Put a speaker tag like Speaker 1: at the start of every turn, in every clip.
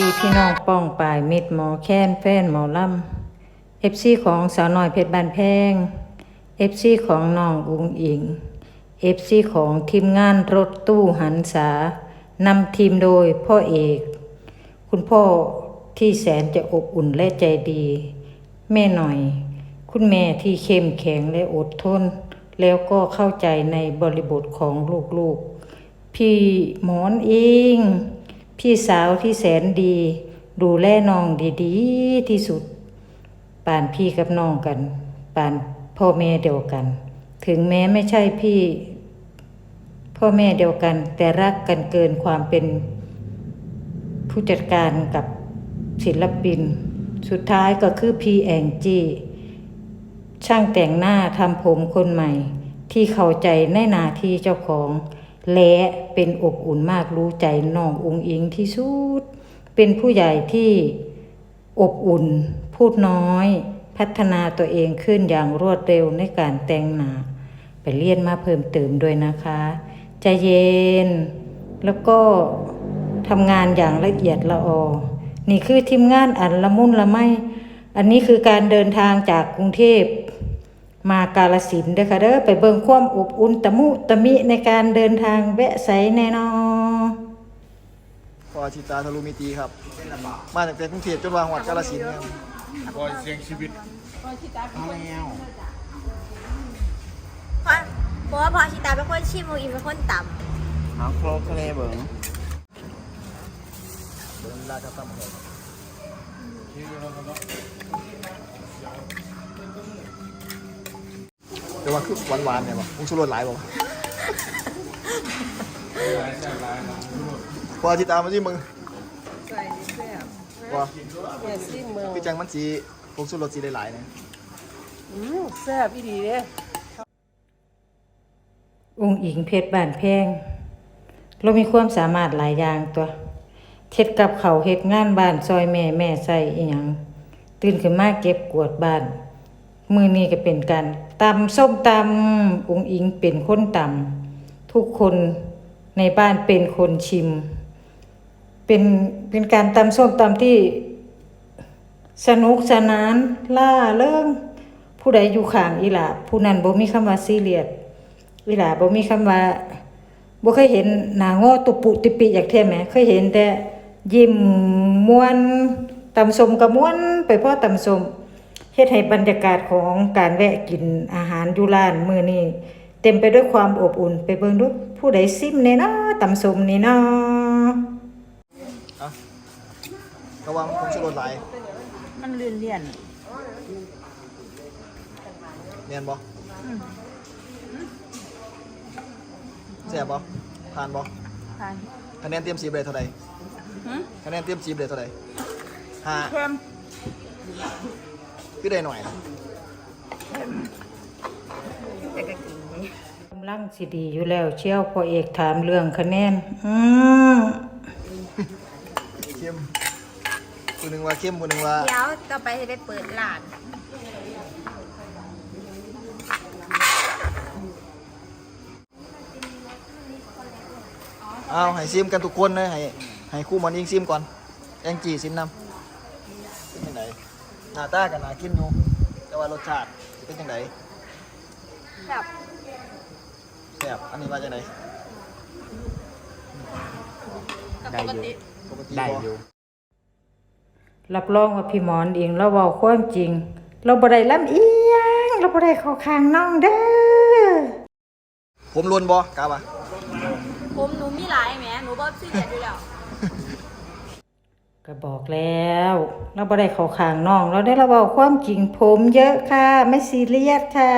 Speaker 1: ดีพี่น้องป้องปายมิดหมอแค้นแฟนหมอลำเอฟซีของสาวน้อยเพชรบานแพงเอฟซีของน้องอุงอิงเอฟซีของทีมงานรถตู้หันษานำทีมโดยพ่อเอก คุณพ่อที่แสนจะอบอุ่นและใจดี แม่หน่อย คุณแม่ที่เข้มแข็งและอดทน แล้วก็เข้าใจในบริบทของลูกๆ พี่หมอนเอง พี่สาวที่แสนดี ดูแลน้องดีๆที่สุด ป่านพี่กับน้องกัน ป่านพ่อแม่เดียวกัน ถึงแม้ไม่ใช่พี่ พ่อแม่เดียวกัน แต่รักกันเกินความเป็นผู้จัดการกับศิลปิน สุดท้ายก็คือพี่แองจี้ช่างแต่งหน้าทำผมคนใหม่ ที่เข้าใจในหนาที่เจ้าของ และเป็นอบอุ่นมากรู้ใจน้ององอิงที่สุด เป็นผู้ใหญ่ที่อบอุ่น พูดน้อย พัฒนาตัวเองขึ้นอย่างรวดเร็วในการแต่งหน้าไปเรียนมาเพิ่มเติมด้วยนะคะใจเย็น แล้วก็ทำงานอย่างละเอียดละออ นี่คือทีมงานอันละมุนละไมอันนี้คือการเดินทางจากกรุงเทพ มากาลสินธุ์เด้อค่ะเด้อไปเบิ่งความอบอุ่นตะมุตะมิในการเดินทางแวะไสแน่นอ
Speaker 2: พอชิตาทะลุมิตีครับ มาจากกรุงเทพจนวางหวัดกาลสินธุ์ครับ
Speaker 3: บอยเสียงชีวิต
Speaker 4: เพราะเพราะว่าพอชิตาเป็นคนชิมมูอิมเป็นคนต่
Speaker 5: เอาโครกทะเลเบิง
Speaker 2: เดินลาดครับตั้มครับ แต่ว่าคือหวานๆเนี่ยบ่มุงสุรสหลายบ่พอชิตามาที่มึง
Speaker 6: ใส่แซ่บ
Speaker 2: ว่า
Speaker 6: แม่ซิมเมือง
Speaker 2: คือจังมันสีผงสุรสสีหลายๆเนี่ย
Speaker 6: อืมแซ่บอีดีเด้
Speaker 1: องค์อิงเพชรบ้านแพงเรามีความสามารถหลายอย่างตัวเฮ็ดกับเขาวเฮ็ดงานบ้านซอยแม่แม่ใส่อีหยังตื่นขึ้นมาเก็บกวาดบ้าน มือนี้ก็เป็นการ ตำส้มตำองอิงเป็นคนตำทุกคนในบ้านเป็นคนชิม เป็นเป็นการตำส้มตำที่สนุกสนานล่าเริงผู้ใดอยู่ข้างอีหลาผู้นั้นบ่มีคำว่าซีเรียสอีหลาบ่มีคำว่าบ่เคยเห็นหน้าง้อตุปุติปิอย่างแท้แหมเคยเห็นแต่ยิ้มม่วนตำส้มก็ม่วนไปเพราะตำส้ม เฮ็ดให้บรรยากาศของการแวะกินอาหารอยู่ร้านมื้อนี้เต็มไปด้วยความอบอุ่น ไปเบิ่งดูผู้ใดซิมแน่เนาะตำส้มนี่เนาะ
Speaker 2: อะระวังผงสุรสหลาย
Speaker 6: มันเลี่ยนเลี่ยน
Speaker 2: เนียนบ่แซ่บบ่ผ่านบ่
Speaker 6: ทาน
Speaker 2: คะแนนเตรียมสีเบรเท่าใด
Speaker 6: หืม
Speaker 2: คะแนนเตรียมสีเบรเท่าใดห้า
Speaker 6: เพิ่ม
Speaker 2: คือได้หน่อยนะ
Speaker 4: แต่ก็กินนี่
Speaker 1: กำลังสิดีอยู่แล้วเชียวพอเอกถามเรื่องคะแนน อืม
Speaker 2: เข้มคนหนึ่งว่าเข้มคนหนึ่งว่า
Speaker 4: เดี๋ยวต่อไปจะได้เปิดร้าน
Speaker 2: เอาให้ซิมกันทุกคนเลยให้ให้คู่หมันยิงซิมก่อนแองจีซิมนำเป็นยังไง หน้าตากันน่ากินอยู่แต่ว่ารสชาติสิเป็นยังไง
Speaker 4: แบบ
Speaker 2: แซ่บอันนี้ว่าจังได
Speaker 5: ได้อยู่
Speaker 2: ปกติ
Speaker 5: ได้
Speaker 2: บ่
Speaker 5: อยู่
Speaker 1: รับรองว่าพี่หมอนเองเราเว้าความจริง เราบ่ได้ลำเอียงเราบ่ได้เข้าข้างน้องเด้อ
Speaker 2: ผมลวนบ่กล้าปะ
Speaker 4: ผมหนูมีหลายแหมหนูบ่ซีเรียสอยู่แล้ว
Speaker 1: ก็บอกแล้วเราบ่ได้เข้าข้างน้อง เราได้เราเว้าความจริงผมเยอะค่ะ ไม่ซีเรียสค่ะ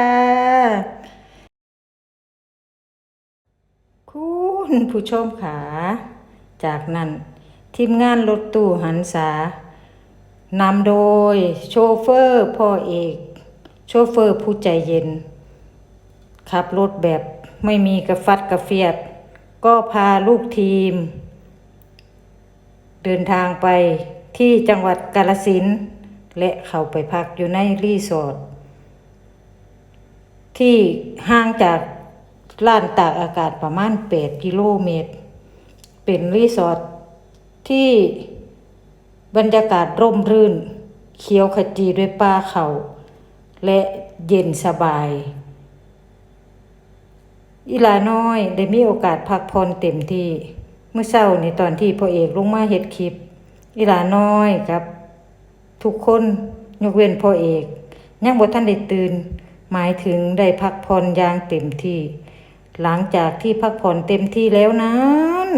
Speaker 1: คุณผู้ชมขา จากนั้นทีมงานรถตู้หันษานำโดยโชเฟอร์พ่อเอก โชเฟอร์ผู้ใจเย็น ขับรถแบบไม่มีกระฟัดกระเฟียด ก็พาลูกทีม เดินทางไปที่จังหวัดกาลสินและเข้าไปพักอยู่ในรีสอร์ทที่ห่างจากล้านตากอากาศประมาณ 8 กิโลเมตร เป็นรีสอร์ทที่บรรยากาศร่มรื่น เขียวขจีด้วยป่าเขา และเย็นสบาย อีลาน้อยได้มีโอกาสพักผ่อนเต็มที่ เมื่อเช้านี่ตอนที่พ่อเอกลงมาเฮ็ดคลิปอีหลาน้อยครับ ทุกคนยกเว้นพ่อเอกยังบ่ทันได้ตื่น หมายถึงได้พักผ่อนอย่างเต็มที่ หลังจากที่พักผ่อนเต็มที่แล้วนั้น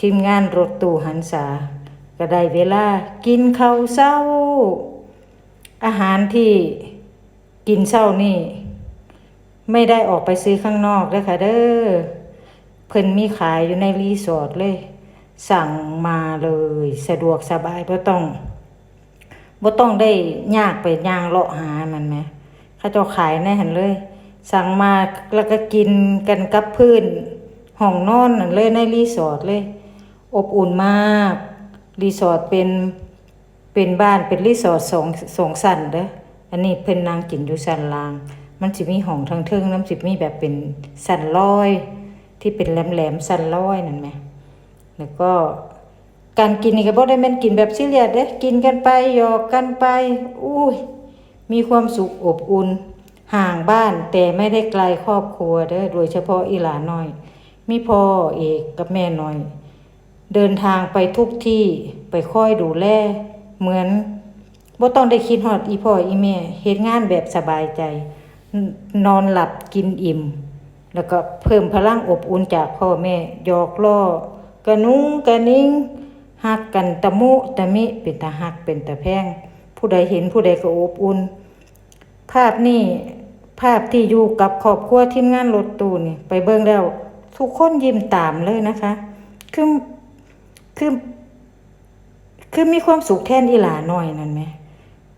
Speaker 1: ทีมงานรถตู้หันษา ก็ได้เวลากินข้าวเช้า อาหารที่กินเช้านี่ ไม่ได้ออกไปซื้อข้างนอกเด้อค่ะเด้อ เพิ่นมีขายอยู่ในรีสอร์ทเลย สั่งมาเลย สะดวกสบายบ่ต้องบ่ต้องได้ยากไปย่างเลาะหามันไหมเขาเจ้าขายแน่หันเลย สั่งมาแล้วก็กินกันกับพื้นห้องนอนนั่นเลยในรีสอร์ทเลย อบอุ่นมากรีสอร์ทเป็นเป็นบ้านเป็นรีสอร์ทสองสองสันเด้ออันนี้เพิ่นนางกินอยู่สันล่าง มันสิมีห้องทั้งเทิงน้ำสิมีแบบเป็นสันลอย ที่เป็นแหลมๆสันลอยนั่นไหมแล้วก็การกินนี่ก็บ่ได้แม่นกินแบบซีเรียสเด้กินกันไปหยอกกันไป อุ้ย มีความสุขอบอุ่น ห่างบ้านแต่ไม่ได้ไกลครอบครัวเด้อโดยเฉพาะอีหลาน้อย มีพ่อเอกกับแม่น้อย เดินทางไปทุกที่ไปคอยดูแลเหมือนบ่ต้องได้คิดฮอดอีพ่ออีแม่เฮ็ดงานแบบสบายใจ นอนหลับกินอิ่ม แล้วก็เพิ่มพลังอบอุ่นจากพ่อแม่หยอกล้อกระนุ้งกระนิ่งหักกันตะมุตะมิเป็นตาหักเป็นตาแพงผู้ใดเห็นผู้ใดก็อบอุ่น ภาพนี้ภาพที่อยู่กับครอบครัวทีมงานรถตู้นี่ ไปเบิ่งแล้ว ทุกคนยิ้มตามเลยนะคะ คือคือคือมีความสุขแทนอีหลาน้อยนั่นไหม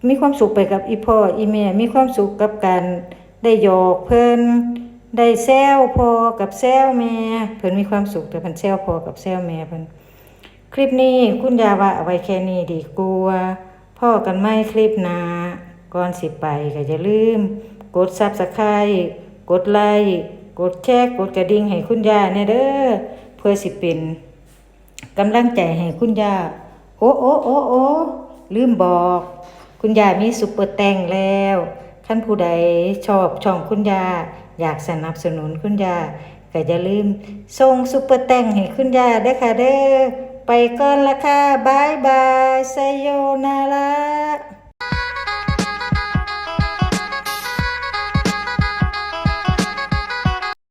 Speaker 1: มีความสุขไปกับอีพ่ออีแม่ มีความสุขกับการได้หยอกเพิ่น ได้แซวพอกับแซวแม่เพิ่นมีความสุขแต่เพิ่นแซวพอกับแซวแม่เพิ่นคลิปนี้คุณยาว่าเอาไว้แค่นี้ดีกว่าพ่อกันไม่คลิปหนาก่อนสิไปก็อย่าลืม กดซับสไครต์กดไลค์กดแชร์กดกระดิ่งให้คุณยาแน่เด้อเพื่อสิเป็นกำลังใจให้คุณยาโอ้โอ้โอ้โอ้ลืมบอก คุณยามีซุปเปอร์แตงแล้วท่านผู้ใดชอบช่องคุณยา อยากสนับสนุนคุณยาก็อย่าลืมส่งซุปเปอร์แตงให้คุณยาได้ค่ะเด้อไปก่อนละค่ะบายบายไซโยนาระ